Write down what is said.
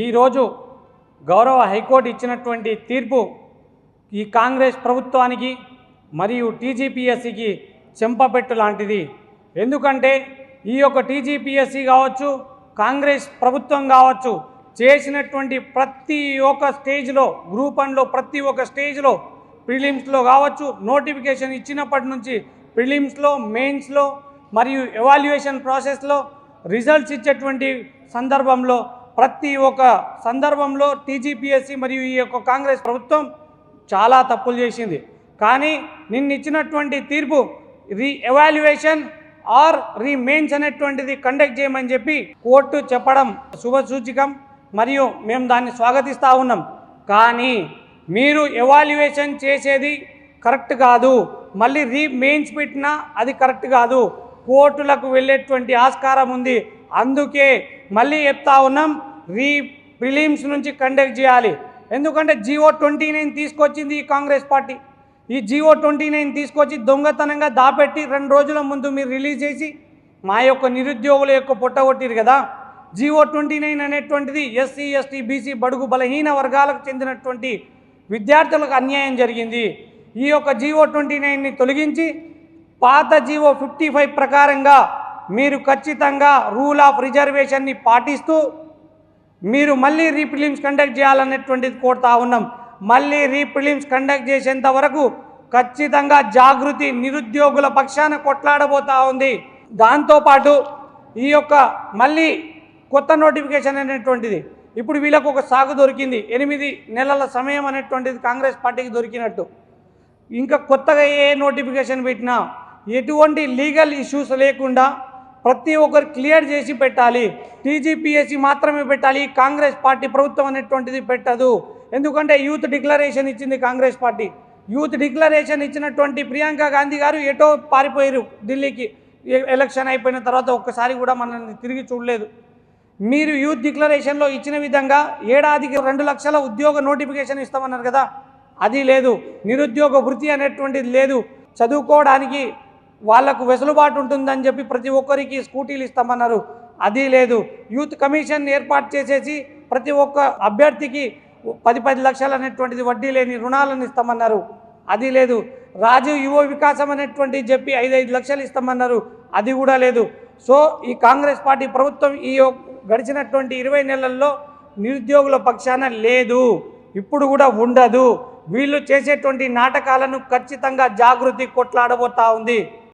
ఈరోజు గౌరవ హైకోర్టు ఇచ్చినటువంటి తీర్పు ఈ కాంగ్రెస్ ప్రభుత్వానికి మరియు టీజీపీఎస్సికి చెంపపెట్టు లాంటిది. ఎందుకంటే ఈ యొక్క టీజీపీఎస్సి కావచ్చు కాంగ్రెస్ ప్రభుత్వం కావచ్చు చేసినటువంటి ప్రతి ఒక్క స్టేజ్లో గ్రూప్ వన్లో ప్రతి ఒక్క స్టేజ్లో ప్రిలిమ్స్లో కావచ్చు నోటిఫికేషన్ ఇచ్చినప్పటి నుంచి ప్రిలిమ్స్లో మెయిన్స్లో మరియు ఎవాల్యుయేషన్ ప్రాసెస్లో రిజల్ట్స్ ఇచ్చేటువంటి సందర్భంలో ప్రతి ఒక్క సందర్భంలో టీజీపీఎస్సీ మరియు ఈ యొక్క కాంగ్రెస్ ప్రభుత్వం చాలా తప్పులు చేసింది. కానీ నిన్నిచ్చినటువంటి తీర్పు రీ ఎవాల్యుయేషన్ ఆర్ రీమెయిన్స్ అనేటువంటిది కండక్ట్ చేయమని చెప్పి కోర్టు చెప్పడం శుభసూచకం మరియు మేము దాన్ని స్వాగతిస్తూ ఉన్నాం. కానీ మీరు ఎవాల్యుయేషన్ చేసేది కరెక్ట్ కాదు. మళ్ళీ రీమెయిన్స్ పెట్టినా అది కరెక్ట్ కాదు. కోర్టులకు వెళ్ళేటువంటి ఆస్కారం ఉంది. అందుకే మళ్ళీ చెప్తా ఉన్నాం రీ ప్రిలిమ్స్ నుంచి కండక్ట్ చేయాలి. ఎందుకంటే జియో ట్వంటీ నైన్ తీసుకొచ్చింది ఈ కాంగ్రెస్ పార్టీ. ఈ జియో ట్వంటీ నైన్ తీసుకొచ్చి దొంగతనంగా దాపెట్టి రెండు రోజుల ముందు మీరు రిలీజ్ చేసి మా యొక్క నిరుద్యోగుల యొక్క పొట్టగొట్టిరు కదా. జియో ట్వంటీ నైన్ అనేటువంటిది ఎస్సీ ఎస్టీ బీసీ బడుగు బలహీన వర్గాలకు చెందినటువంటి విద్యార్థులకు అన్యాయం జరిగింది. ఈ యొక్క జియో ట్వంటీ నైన్ని తొలగించి పాత జియో ఫిఫ్టీ ఫైవ్ ప్రకారంగా మీరు ఖచ్చితంగా రూల్ ఆఫ్ రిజర్వేషన్ని పాటిస్తూ మీరు మళ్ళీ రీప్రిలిమ్స్ కండక్ట్ చేయాలనేటువంటిది కోరుతా ఉన్నాం. మళ్ళీ రీప్రిలిమ్స్ కండక్ట్ చేసేంత వరకు ఖచ్చితంగా జాగృతి నిరుద్యోగుల పక్షాన కొట్లాడబోతా ఉంది. దాంతోపాటు ఈ యొక్క మళ్ళీ కొత్త నోటిఫికేషన్ అనేటువంటిది. ఇప్పుడు వీళ్ళకు ఒక సాగు దొరికింది. ఎనిమిది నెలల సమయం అనేటువంటిది కాంగ్రెస్ పార్టీకి దొరికినట్టు. ఇంకా కొత్తగా ఏ నోటిఫికేషన్ పెట్టినా ఎటువంటి లీగల్ ఇష్యూస్ లేకుండా ప్రతి ఒక్కరు క్లియర్ చేసి పెట్టాలి. టీజీపీఎస్సీ మాత్రమే పెట్టాలి. కాంగ్రెస్ పార్టీ ప్రభుత్వం అనేటువంటిది పెట్టదు. ఎందుకంటే యూత్ డిక్లరేషన్ ఇచ్చింది కాంగ్రెస్ పార్టీ. యూత్ డిక్లరేషన్ ఇచ్చినటువంటి ప్రియాంక గాంధీ గారు ఎటో పారిపోయారు ఢిల్లీకి. ఎలక్షన్ అయిపోయిన తర్వాత ఒక్కసారి కూడా మనల్ని తిరిగి చూడలేదు. మీరు యూత్ డిక్లరేషన్లో ఇచ్చిన విధంగా ఏడాదికి రెండు లక్షల ఉద్యోగ నోటిఫికేషన్ ఇస్తామన్నారు కదా. అది లేదు. నిరుద్యోగ వృత్తి అనేటువంటిది లేదు. చదువుకోవడానికి వాళ్ళకు వెసులుబాటు ఉంటుందని చెప్పి ప్రతి ఒక్కరికి స్కూటీలు ఇస్తామన్నారు. అది లేదు. యూత్ కమిషన్ ఏర్పాటు చేసేసి ప్రతి ఒక్క అభ్యర్థికి పది పది లక్షలు అనేటువంటిది వడ్డీ లేని రుణాలను ఇస్తామన్నారు. అది లేదు. రాజు యువ వికాసం అనేటువంటిది చెప్పి ఐదు ఐదు లక్షలు ఇస్తామన్నారు. అది కూడా లేదు. సో ఈ కాంగ్రెస్ పార్టీ ప్రభుత్వం ఈ గడిచినటువంటి ఇరవై నెలల్లో నిరుద్యోగుల పక్షాన లేదు. ఇప్పుడు కూడా ఉండదు. వీళ్ళు చేసేటువంటి నాటకాలను ఖచ్చితంగా జాగృతి కొట్లాడబోతా ఉంది.